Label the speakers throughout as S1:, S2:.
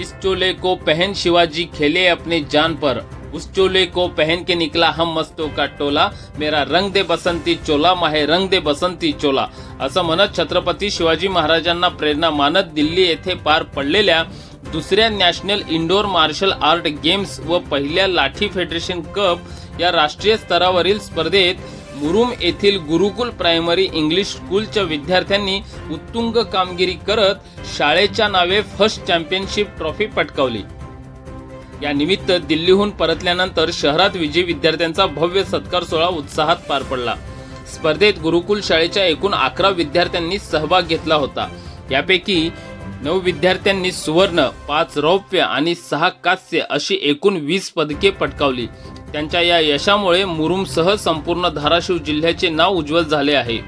S1: इस चोले को पहन शिवाजी खेले अपने जान पर। उस चोले को पहन के निकला हम मस्तों का टोला। मेरा रंग दे बसंती चोला माहे रंग दे बसंती चोला। असं म्हणत छत्रपती शिवाजी महाराजांना प्रेरणा मानत दिल्ली येथे पार पडलेल्या दुसऱ्या national indoor martial art games व पहिल्या लाठी फेडरेशन कप या राष्ट्रीय स्तरावरील स्पर्धेत मुरुम येथील गुरुकुल प्रायमरी इंग्लिश स्कूलच्या विद्यार्थ्यांनी उत्तुंग कामगिरी करत शाळेच्या नावे फर्स्ट चॅम्पियनशिप ट्रॉफी पटकावली. या निमित्त दिल्लीहून परतल्यानंतर शहरात विजयी विद्यार्थ्यांचा भव्य सत्कार सोहळा उत्साहात पार पडला. स्पर्धेत गुरुकुल शाळेच्या एकूण अकरा विद्यार्थ्यांनी सहभाग घेतला होता. यापैकी नऊ विद्यार्थ्यांनी सुवर्ण पाच रौप्य आणि सहा कांस्य अशी एकूण वीस पदके पटकावली. त्यांच्या या यशामुळे मुरुमसह संपूर्ण धाराशिव जिल्ह्याचे नाव उज्ज्वल झाले आहे.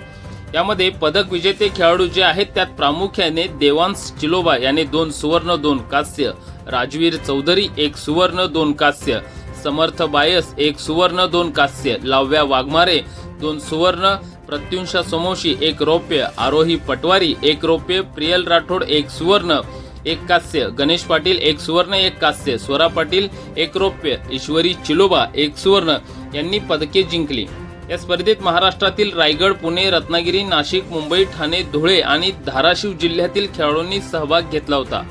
S1: यामध्ये पदक विजेते खेळाडू जे आहेत त्यात प्रामुख्याने देवांश चिलोबा याने दोन सुवर्ण दोन कांस्य. राजवीर चौधरी एक सुवर्ण दोन कांस्य. समर्थ बायस एक सुवर्ण दोन कांस्य. लाव्या वाघमारे दोन सुवर्ण. प्रत्युंशा सोमोशी एक रौप्य. आरोही पटवारी एक रौप्य. प्रियल राठोड एक सुवर्ण. एक कांस्य गणेश पाटील एक सुवर्ण एक कांस्य. स्वरा पाटील एक रौप्य ईश्वरी चिलोबा एक सुवर्ण. यांनी पदके जिंकली. या स्पर्धेत महाराष्ट्रातील रायगड पुणे रत्नागिरी नाशिक मुंबई ठाणे धुळे आणि धाराशिव जिल्ह्यातील खेळाडूंनी सहभाग घेतला होता.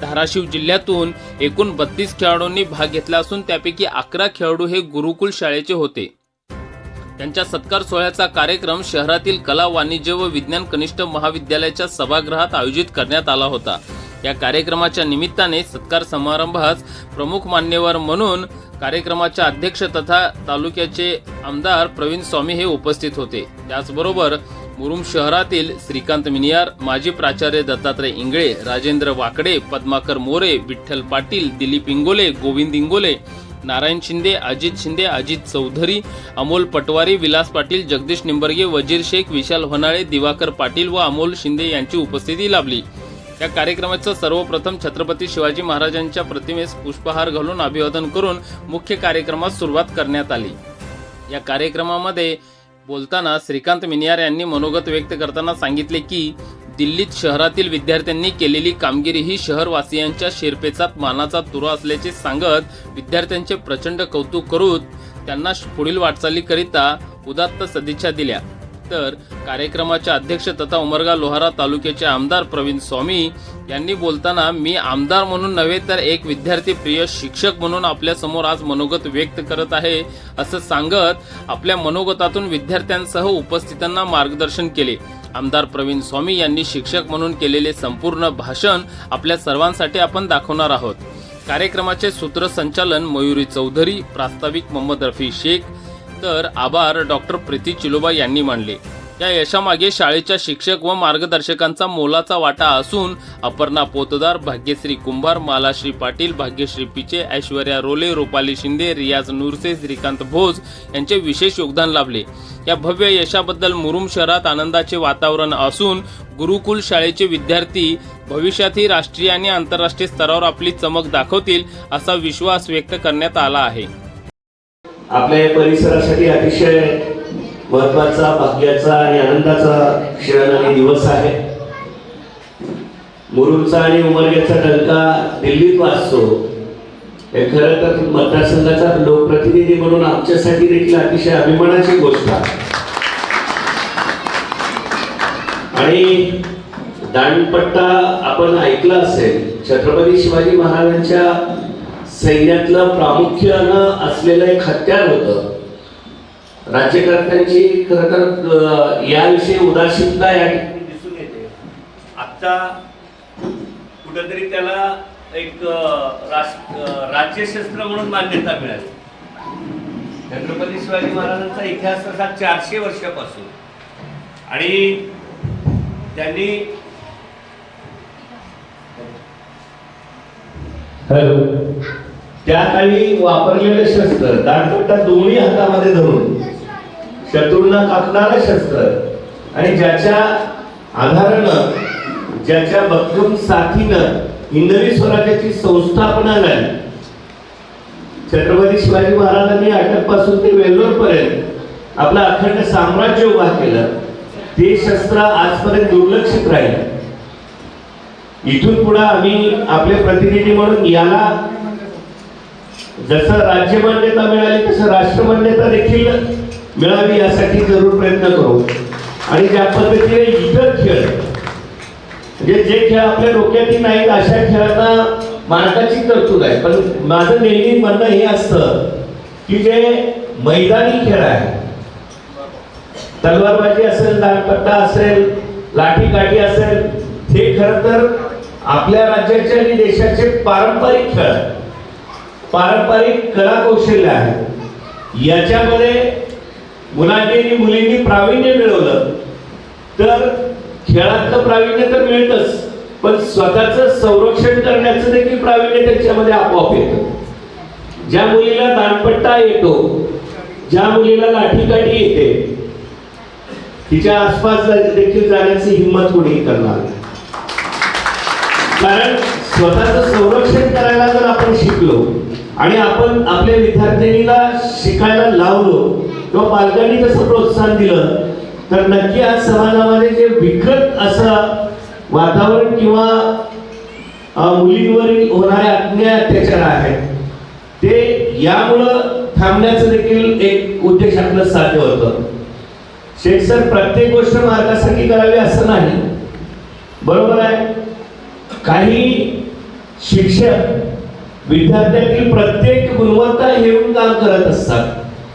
S1: धाराशिव जिल्ह्यातून एकूण बत्तीस खेळाडूंनी भाग घेतला असून त्यापैकी अकरा खेळाडू हे गुरुकुल शाळेचे होते. त्यांच्या सत्कार सोहळ्याचा कार्यक्रम शहरातील कला वाणिज्य व विज्ञान कनिष्ठ महाविद्यालयाच्या सभागृहात आयोजित करण्यात आला होता. या कार्यक्रमाच्या निमित्ताने सत्कार समारंभास प्रमुख मान्यवर म्हणून कार्यक्रमाच्या अध्यक्ष तथा तालुक्याचे आमदार प्रवीण स्वामी हे उपस्थित होते. त्याचबरोबर मुरुम शहरातील श्रीकांत मिनियार माजी प्राचार्य दत्तात्रय इंगळे राजेंद्र वाकडे पद्माकर मोरे विठ्ठल पाटील दिलीप इंगोले गोविंद इंगोले नारायण शिंदे अजित शिंदे अजित चौधरी अमोल पटवारी विलास पाटील जगदीश निंबर्गे वजीर शेख विशाल होनाळे दिवाकर पाटील व अमोल शिंदे यांची उपस्थिती लाभली. या कार्यक्रमाचं सर्वप्रथम छत्रपती शिवाजी महाराजांच्या प्रतिमेस पुष्पहार घालून अभिवादन करून मुख्य कार्यक्रमास सुरुवात करण्यात आली. या कार्यक्रमामध्ये बोलताना श्रीकांत मिनियार यांनी मनोगत व्यक्त करताना सांगितले की दिल्लीत शहरातील विद्यार्थ्यांनी केलेली कामगिरी ही शहरवासियांच्या शिरपेचात मानाचा तुरा असल्याचे सांगत विद्यार्थ्यांचे प्रचंड कौतुक करून त्यांना पुढील वाटचालीकरिता उदात्त सदिच्छा दिल्या. तर कार्यक्रमाच्या अध्यक्ष तथा उमरगा लोहारा तालुक्याचे आमदार प्रवीण स्वामी यांनी बोलताना मी आमदार म्हणून नव्हे तर एक विद्यार्थी प्रिय शिक्षक म्हणून आपल्यासमोर आज मनोगत व्यक्त करत आहे असं सांगत आपल्या मनोगतातून विद्यार्थ्यांसह उपस्थितांना मार्गदर्शन केले. आमदार प्रवीण स्वामी यांनी शिक्षक म्हणून केलेले संपूर्ण भाषण आपल्या सर्वांसाठी आपण दाखवणार आहोत. कार्यक्रमाचे सूत्रसंचालन मयुरी चौधरी प्रास्ताविक मोहम्मद रफी शेख तर आभार डॉक्टर प्रीती चिलोबा यांनी मानले. या यशामागे शाळेच्या शिक्षक व मार्गदर्शकांचा मोलाचा वाटा असून अपर्णा पोतदार भाग्यश्री कुंभार मालाश्री पाटील भाग्यश्री पिचे ऐश्वर्या रोले रुपाली शिंदे रियाज नुरसे श्रीकांत भोज यांचे विशेष योगदान लाभले. या भव्य यशाबद्दल मुरुम शहरात आनंदाचे वातावरण असून गुरुकुल शाळेचे विद्यार्थी भविष्यातही राष्ट्रीय आणि आंतरराष्ट्रीय स्तरावर आपली चमक दाखवतील असा विश्वास व्यक्त करण्यात आला आहे.
S2: आपल्या या परिसरासाठी अतिशय महत्त्वाचा भाग्याचा आणि आनंदाचा क्षण आणि दिवस आहे. मुरुमचा आणि उमरग्याचा डंका दिल्लीत वाचतो हे खरं तर मतदारसंघाचा लोकप्रतिनिधी म्हणून आमच्यासाठी देखील अतिशय अभिमानाची गोष्ट आहे. आणि दांडपट्टा आपण ऐकला असेल छत्रपती शिवाजी महाराजांच्या सैन्यातलं प्रामुख्यानं असलेलं एक हत्यार होतं. राज्यकर्त्यांची खरं तर याविषयी उदासीनता या ठिकाणी दिसून येते. आता कुठंतरी त्याला एक राज्यशस्त्र म्हणून मान्यता मिळाली. छत्रपती शिवाजी महाराजांचा इतिहास असा चारशे वर्षापासून. आणि त्यांनी हॅलो. त्या काळी वापरलेलं शस्त्र दांडपट्टा दोन्ही हातामध्ये धरून शत्रूंना कापणारं शस्त्र आणि ज्याच्या आधारानं ज्याच्या भक्कम साथीनं हिंदवी स्वराज्याची संस्थापना झाली. छत्रपती शिवाजी महाराजांनी अटकपासून ते वेल्लोर पर्यंत आपलं अखंड साम्राज्य उभा केलं. ते शस्त्र आजपर्यंत दुर्लक्षित राहिलं. इथून पुढे आम्ही आपले प्रतिनिधी म्हणून याला जसं राज्य मान्यता मिळाली तसं राष्ट्र मान्यता देखील मिळावी यासाठी जरूर प्रयत्न करू आणि ज्या पद्धतीने इतर खेळ म्हणजे जे खेळ आपल्या डोक्यातील नाहीत अशा खेळांना मार्गाची तरतूद आहे पण माझं नेहमी म्हणणं हे असतं की जे मैदानी खेळ आहे तलवारबाजी असेल दानपट्टा असेल लाठीकाठी असेल हे खरं तर आपल्या राज्याचे आणि देशाचे पारंपरिक खेळ आहेत. पारंपरिक कला कौशल्य आहे. याच्यामध्ये मुलांनी आणि मुलींनी प्रावीण्य मिळवलं. तर खेळातलं प्रावीण्य तर मिळतच पण स्वतःचं संरक्षण करण्याचं देखील प्रावीण्य त्याच्यामध्ये आपोआप येतं. ज्या मुलीला दानपट्टा येतो ज्या मुलीला लाठीकाठी येते तिच्या आसपास देखील जाण्याची हिंमत कोणी करणार नाही. कारण स्वतःचं संरक्षण करायला जर आपण शिकलो आणि आपण आपल्या विद्यार्थिनीला शिकायला लावलो किंवा पालकांनी कसं प्रोत्साहन दिलं तर नक्की आज समाजामध्ये जे विकत असं वातावरण किंवा मुलींवरील होणारे अन्याय अत्याचार आहेत ते यामुळं थांबण्याचं देखील एक उद्देश आपलं साध्य होतं. शेख सर प्रत्येक गोष्ट मार्गासाठी करावी असं नाही. बरोबर आहे? काही शिक्षक विद्यार्थ्यातील प्रत्येक गुणवत्ता घेऊन काम करत असतात.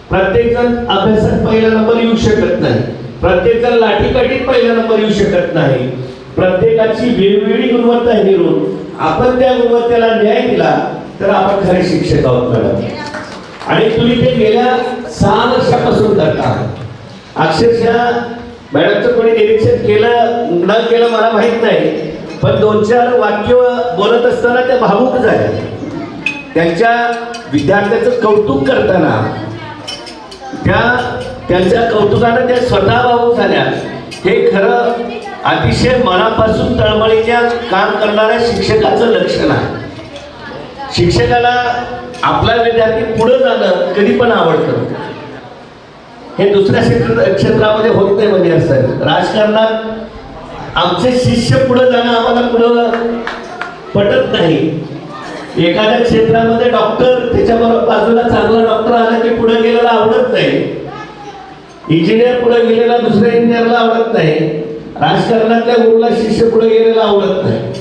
S2: प्रत्येक जण अभ्यासात पहिला नंबर येऊ शकत नाही. प्रत्येक जण लाठीकाठीत पहिला नंबर येऊ शकत नाही. प्रत्येकाची वेगवेगळी गुणवत्ता हेरून आपण त्या गुणवत्तेला न्याय दिला तर आपण खरे शिक्षक आहोत मॅडम. आणि तुम्ही ते गेल्या सहा वर्षापासून करता अक्षरशः मॅडमचं कोणी निरीक्षण केलं न केलं मला माहीत नाही पण दोन चार वाक्य बोलत असताना त्या भावूक झाल्या त्यांच्या विद्यार्थ्याचं कौतुक करताना त्या त्यांच्या कौतुकानं त्या स्वतः भाऊ झाल्या. हे खरं अतिशय मनापासून तळमळीच्या काम करणाऱ्या शिक्षकाचं लक्षण आहे. शिक्षकाला आपला विद्यार्थी पुढे जाणं कधी पण आवडतं. हे दुसऱ्या क्षेत्र क्षेत्रामध्ये होत नाही म्हणजे असं राजकारणात आमचे शिष्य पुढे जाणं आम्हाला पुढं पटत नाही. एखाद्या क्षेत्रामध्ये डॉक्टर त्याच्याबरोबर बाजूला चांगला डॉक्टर आला की पुढे गेलेला आवडत नाही. इंजिनियर पुढे गेलेला दुसऱ्या इंजिनियरला आवडत नाही. राजकारणातल्या गुरुला शिष्य पुढे गेलेला आवडत नाही.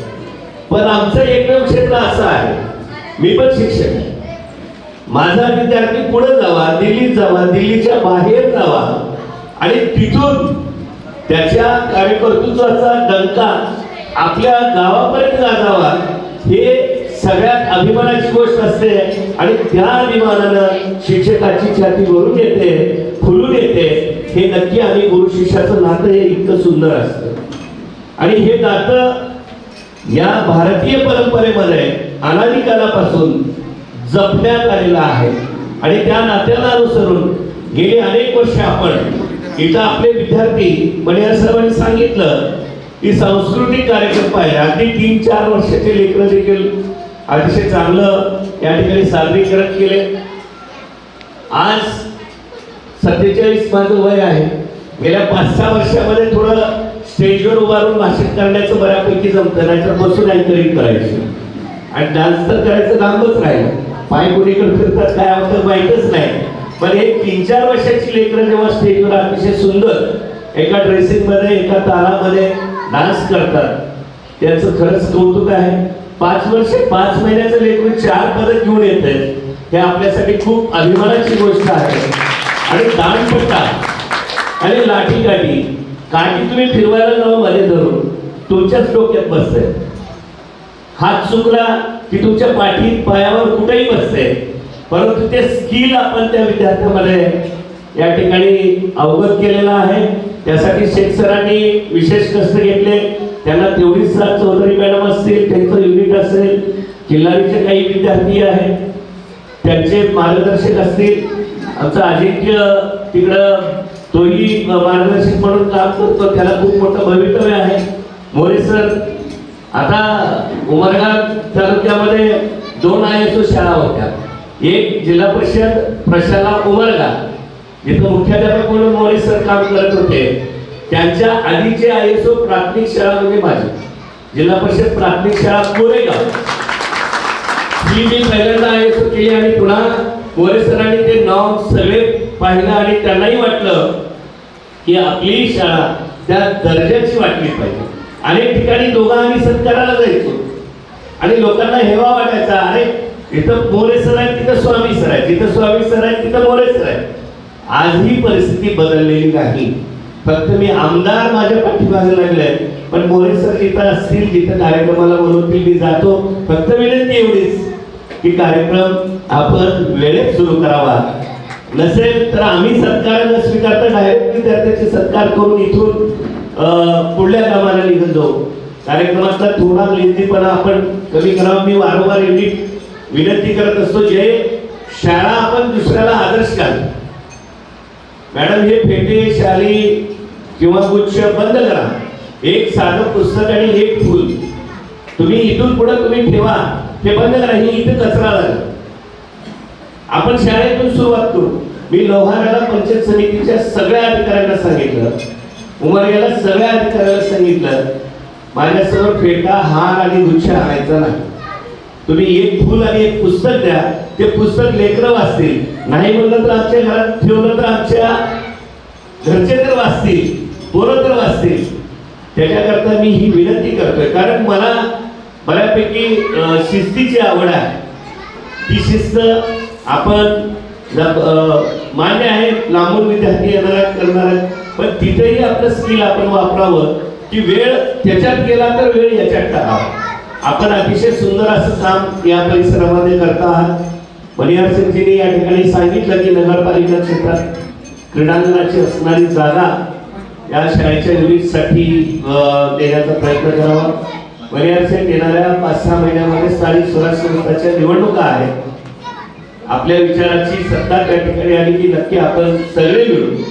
S2: पण आमचं एकमेव क्षेत्र असं आहे. मी पण शिक्षक आहे. माझा विद्यार्थी पुढे जावा दिल्लीत जावा दिल्लीच्या बाहेर जावा आणि तिथून त्याच्या कार्यकर्तृत्वाचा डंका आपल्या गावापर्यंत गाजावा हे सगळ्यात अभिमानाची गोष्ट असते आणि त्या अभिमानानं शिक्षकाची छाती भरून येते फुलून येते. हे नक्की आणि गुरु शिष्याचं नातं हे इतकं सुंदर असतं. आणि हे नातं या भारतीय परंपरेमध्ये अनादिकालापासून जपण्यात आलेलं आहे. आणि त्या नात्याला अनुसरून गेली अनेक वर्ष आपण इथं आपले विद्यार्थी पण या सर्वांनी सांगितलं की सांस्कृतिक कार्यक्रम पाहिजे. अगदी तीन चार वर्षाचे लेकरं देखील अतिशय चांगलं या ठिकाणी सादरीकरण केले आज सत्तेचाळीस माझं वय आहे. गेल्या पाच सहा वर्षामध्ये थोडं स्टेजवर उभारून भाषण करण्याचं बऱ्यापैकी जमतं नाहीतर बसून अँकरिंग करायची. आणि डान्स तर करायचं लांबच राहिलं. पाय कोणीकडे फिरतात काय होतं माहीतच नाही. पण हे तीन चार वर्षाची लेकरं जेव्हा स्टेजवर अतिशय सुंदर एका ड्रेसिंगमध्ये एका तालामध्ये डान्स करतात. त्याचं खरंच कौतुक आहे. पाच वर्ष पाच महिन्याचं लेकरू चार पदक घेऊन येत हे आपल्यासाठी खूप अभिमानाची गोष्ट आहे. आणि दानपट्टा आणि लाठी काठी काठी तुम्ही फिरवायला जाऊ मध्ये धरून. तुमच्याच डोक्यात बसते हात चुकला की तुमच्या पाठीत पायावर कुठेही बसते परंतु ते स्किल आपण त्या विद्यार्थ्यामध्ये या ठिकाणी अवगत केलेला आहे. त्यासाठी शेख सरांनी विशेष कष्ट घेतले. त्यांना तेवढीच साथ चौधरी मॅडम असतील त्यांचं असेल खिल्लारीचे काही विद्यार्थी आहेत त्यांचे मार्गदर्शक असतील. आमचं अजिंक्य तिकडं तोही मार्गदर्शक म्हणून काम करतो त्याला खूप मोठं भवितव्य आहे. मोरे सर आता उमरगा तालुक्यामध्ये दोन आय एस ओ शाळा होत्या. एक जिल्हा परिषद प्रशाला उमरगा. जिथं मुख्याध्यापक म्हणून मोरे सर काम करत होते. त्यांच्या आधीचे आय एस ओ प्राथमिक शाळा म्हणजे माझी. जिल्हा परिषद प्राथमिक शाळा कोरेगाव. ही मी पहिल्यांदा आयोजित केली आणि पुन्हा कोरे सरांनी ते नाव सगळे पाहिलं आणि त्यांनाही वाटलं की आपली शाळा त्या दर्जाची वाटली पाहिजे. अनेक ठिकाणी दोघं आम्ही सत्काराला जायचो. आणि लोकांना हेवा वाटायचा अरे इथं मोरे सर आहेत तिथं स्वामी सर आहेत जिथं स्वामी सर आहेत तिथं मोरे सर आहेत. आज ही परिस्थिती बदललेली नाही. फक्त मी आमदार माझ्या पाठीमागे लागले पण मोरे सर जिथं असतील जिथं कार्यक्रमाला बोलवतील मी जातो. फक्त विनंती एवढीच की कार्यक्रम आपण वेळेत सुरू करावा. नसेल तर आम्ही सत्कार न स्वीकारता डायरेक्ट विद्यार्थ्याचे सत्कार करून इथून अं, पुढल्या कामाला निघत जाऊ. कार्यक्रमातला थोडा लेझीपणा आपण कमी करावा. मी वारंवार एवढी विनंती करत असतो जे शाळा आपण दुसऱ्याला आदर्श घाल. मॅडम हे फेटे शाली किंवा गुच्छ बंद करा. एक साधं पुस्तक आणि एक फुल. तुम्ही इथून पुढे तुम्ही ठेवा. हे बंद करा. ही इथं कचरा लागला आपण शाळेतून सुरुवात करू. मी लोहाराला पंचायत समितीच्या सगळ्या अधिकाऱ्यांना सांगितलं. उमरग्याला सगळ्या अधिकाऱ्याला सांगितलं. माझ्यासमोर फेटा हार आणि गुच्छ आणायचा नाही. तुम्ही एक फुल आणि एक पुस्तक द्या. ते पुस्तक लेकरं वाचतील. नाही म्हणलं तर आमच्या घरात ठेवलं तर आमच्या घरचे तर वाचतील. पोरं तर वाचतील त्याच्याकरता मी ही विनंती करतोय. कारण मला बऱ्यापैकी शिस्तीची आवड आहे. ती शिस्त आपण मान्य आहे लांबून विद्यार्थी येणार करणार आहेत, पण तिथेही आपलं स्किल आपण वापरावं की वेळ त्याच्यात गेला तर वेळ याच्यात टाकावा. आपण अतिशय सुंदर असं काम या परिसरामध्ये करता आहात. मनिहार सिंगजीने या ठिकाणी सांगितलं की नगरपालिका क्षेत्रात क्रीडांगणाची असणारी जागा या शाळेच्या युनिटसाठी देण्याचा प्रयत्न करावा. मनिहार येणाऱ्या पाच सहा महिन्यामध्ये स्थानिक स्वराज्य संस्थाच्या निवडणुका आहेत. आपल्या विचाराची सत्ता त्या ठिकाणी आली की नक्की आपण सगळे मिळून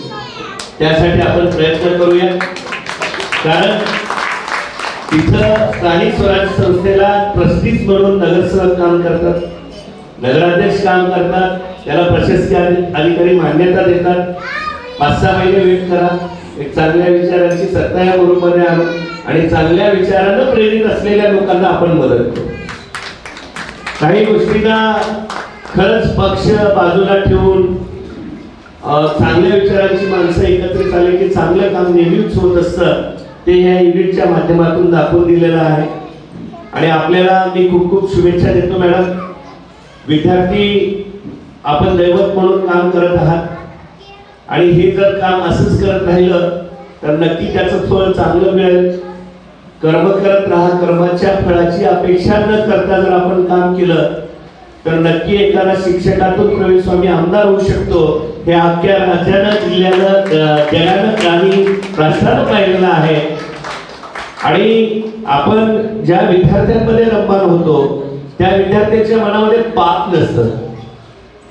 S2: त्यासाठी आपण प्रयत्न करूया. कारण तिथं स्थानिक स्वराज्य संस्थेला ट्रस्टीज म्हणून नगरसेवक काम करतात. नगराध्यक्ष काम करतात. त्याला प्रशासकीय अधिकारी मान्यता देतात. पाच सहा महिने वेट करा. चांगल्या विचारांची सत्ता या ग्रुपमध्ये आणू आणि चांगल्या विचारानं प्रेरित असलेल्या लोकांना आपण मदत करू. काही गोष्टींना खरंच पक्ष बाजूला ठेवून चांगल्या विचारांची माणसं एकत्रित आले की चांगलं काम नेहमीच होत असतं. ते या युनिटच्या माध्यमातून दाखवून दिलेलं आहे. आणि आपल्याला मी खूप खूप शुभेच्छा देतो मॅडम. विद्यार्थी आपण दैवत म्हणून काम करत आहात. आणि हे जर काम असंच करत राहिलं तर नक्की त्याचं फळ चांगलं मिळेल. कर्म करत राहा कर्माच्या फळाची अपेक्षा न करता जर आपण काम केलं तर नक्की एखादा शिक्षकातून प्रवेश स्वामी आमदार होऊ शकतो. हे अख्ख्या राज्यानं जिल्ह्यानं जगानं काही राष्ट्रानं पाहिलेलं आहे. आणि आपण ज्या विद्यार्थ्यांमध्ये रममान होतो त्या विद्यार्थ्यांच्या मनामध्ये पाप नसतं.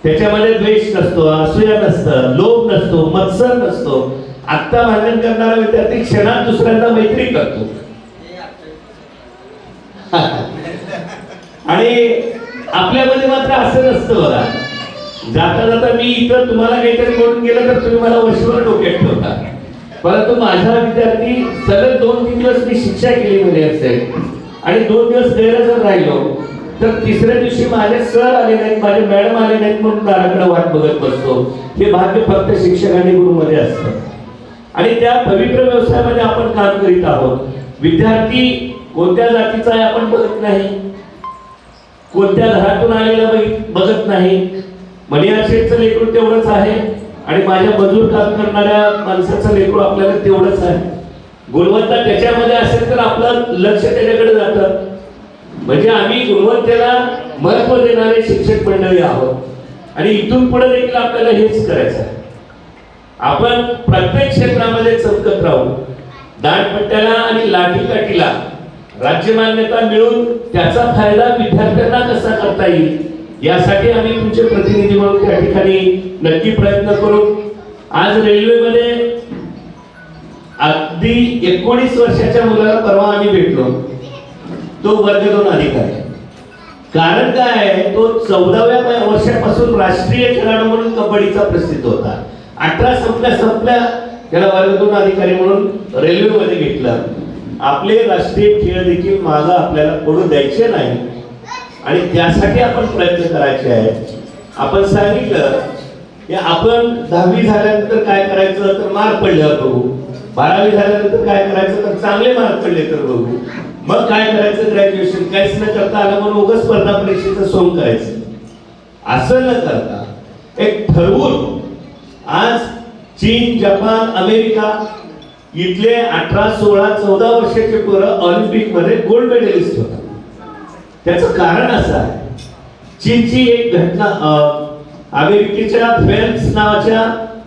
S2: त्याच्यामध्ये द्वेष नसतो असूया नसतं लोभ नसतो मत्सर नसतो. आत्ता भांडण करणारा विद्यार्थी क्षणात दुसऱ्यांना मैत्री करतो. आणि आपल्यामध्ये मात्र असं नसतं बघा. जाता जाता मी इथं तुम्हाला काहीतरी बोलून गेलं तर तुम्ही मला वशीवर डोक्यात ठेवता. परंतु माझा विद्यार्थी सलग दोन तीन दिवस मी शिक्षा केली मध्ये असेल. आणि दोन दिवस गैरहजर राहिलो. तर तिसऱ्या दिवशी माझे सर आले नाहीत माझे मॅडम आले नाहीत म्हणून दाराकडे वाट बघत बसतो. हे भाग्य फक्त शिक्षक आणि गुरुमध्ये असतं. आणि त्या पवित्र व्यवसायामध्ये आपण काम करीत आहोत. विद्यार्थी कोणत्या जातीचा आहे आपण बघत नाही. कोणत्या घरातून आलेला बघ- बघत नाही. मनियार शेठचं लेकरू तेवढंच आहे आणि माझ्या मजूर काम करणाऱ्या माणसाचं लेकरू आपल्याला तेवढंच आहे. गुणवत्ता त्याच्यामध्ये असेल तर आपलं लक्ष त्याच्याकडे जातं. म्हणजे आम्ही गुणवत्तेला महत्त्व देणारे शिक्षक मंडळी आहोत. आणि इथून पुढे देखील आपल्याला हेच करायचं आहे. आपण प्रत्येक क्षेत्रामध्ये चमकत राहू. दाटपट्ट्याला आणि लाठीकाठीला राज्य मान्यता मिळून त्याचा फायदा विद्यार्थ्यांना कसा करता येईल यासाठी आम्ही तुमचे प्रतिनिधी म्हणून त्या ठिकाणी नक्की प्रयत्न करू. आज रेल्वेमध्ये अगदी एकोणीस वर्षाच्या मुलाला परवा आम्ही भेटलो. तो वर्ग दोन अधिकारी कारण काय आहे? तो चौदाव्या वर्षापासून राष्ट्रीय खेळाडू म्हणून कबड्डीचा प्रसिद्ध होता. अठरा संपल्या संपल्या त्याला वर्ग दोन अधिकारी म्हणून रेल्वेमध्ये घेतलं. आपले राष्ट्रीय खेळ देखील मागं आपल्याला पडू द्यायचे नाही. आणि त्यासाठी आपण प्रयत्न करायचे आहेत. आपण सांगितलं की आपण दहावी झाल्यानंतर काय करायचं? तर मार्क पडल्यावर बघू. बारावी झाल्यानंतर काय करायचं? तर चांगले मार्क पडले तर बघू. मग काय करायचं ग्रॅज्युएशन काहीच न करता आलं म्हणून उगाच स्पर्धा परीक्षेचं सोंग करायचं. असं न करता एक ठरवून आज चीन जपान अमेरिका इथले अठरा सोळा चौदा वर्षाचे पोरं ऑलिम्पिकमध्ये गोल्ड मेडलिस्ट होतात. त्याचं कारण असं आहे. चीनची एक घटना अमेरिकेच्या फेल्स नावाच्या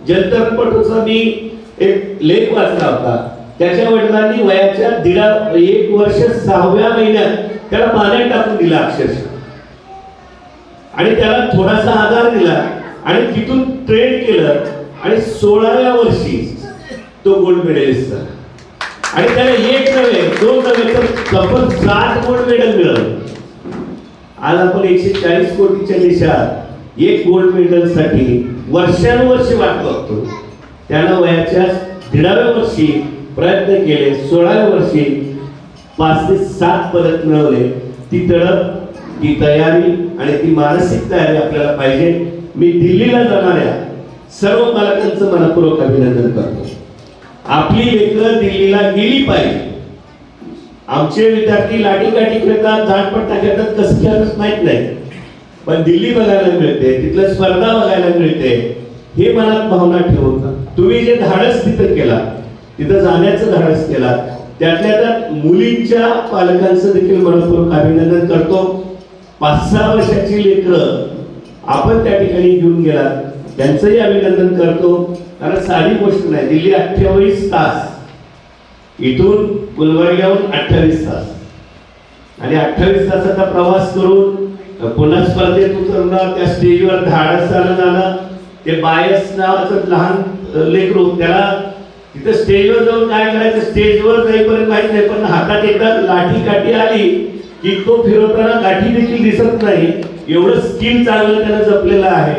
S2: जंतरपटूचा मी एक लेख वाचला होता. त्याच्या वडिलांनी वयाच्या दीडा एक वर्ष सहाव्या महिन्यात त्याला पाण्यात टाकून दिला अक्षरशः. आणि त्याला थोडासा आधार दिला आणि तिथून ट्रेन केलं. आणि सोळाव्या वर्षी तो गोल्ड मेडलिस्ट झाला. आणि त्याला एक नव्हे दोन नव्हे तर तब्बल सात गोल्ड मेडल मिळालं. आज आपण एकशे चाळीस कोटीच्या देशात एक गोल्ड मेडलसाठी वर्षानुवर्षे वाट बघतो. त्याला वयाच्या दीडाव्या वर्षी प्रयत्न केले. सोळाव्या वर्षी पाच ते सात पदक मिळवले. ती तडप ती तयारी आणि ती मानसिक तयारी आपल्याला पाहिजे. मी दिल्लीला जाणाऱ्या सर्व पालकांचं मनपूर्वक अभिनंदन करतो. आपली लेकरं दिल्लीला गेली पाहिजे. आमचे विद्यार्थी लाठी काठी खेळतात झाडपट्टा खेळतात कसं खेळतात माहीत नाही. पण दिल्ली बघायला मिळते तिथलं स्पर्धा बघायला मिळते. हे मनात भावना ठेवून तुम्ही जे धाडस तिथं केला तिथं जाण्याचं धाडस केला त्यातल्या त्यात मुलींच्या पालकांचं देखील मनपूर्वक अभिनंदन करतो. पाच सहा वर्षाची लेकरं आपण त्या ठिकाणी घेऊन गेला त्यांचंही अभिनंदन करतो. कारण साधी गोष्ट नाही दिल्ली अठ्ठावीस तास. इथून गुलबर्ग्याहून अठ्ठावीस तास. आणि अठ्ठावीस तासाचा प्रवास करून पुन्हा स्पर्धेत उतरणं त्या स्टेजवर धाडस आलं जाणं ते बायस नावाचं लहान लेकरू त्याला तिथं स्टेजवर जाऊन काय करायचं? स्टेजवर जाईपर्यंत माहीत नाही पण हातात एकदा लाठी काठी आली की तो फिरवताना गाठी देखील दिसत नाही. एवढं स्किल चांगलं त्यानं जपलेलं आहे.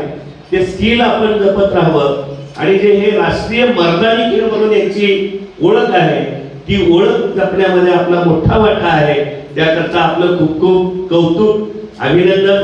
S2: ते स्किल आपण जपत राहावं. आणि जे हे राष्ट्रीय मर्दानी खेळ म्हणून यांची ओळख आहे ती ओळख जपण्यामध्ये आपला मोठा वाटा आहे. त्याकरता आपलं खूप खूप कौतुक अभिनंदन.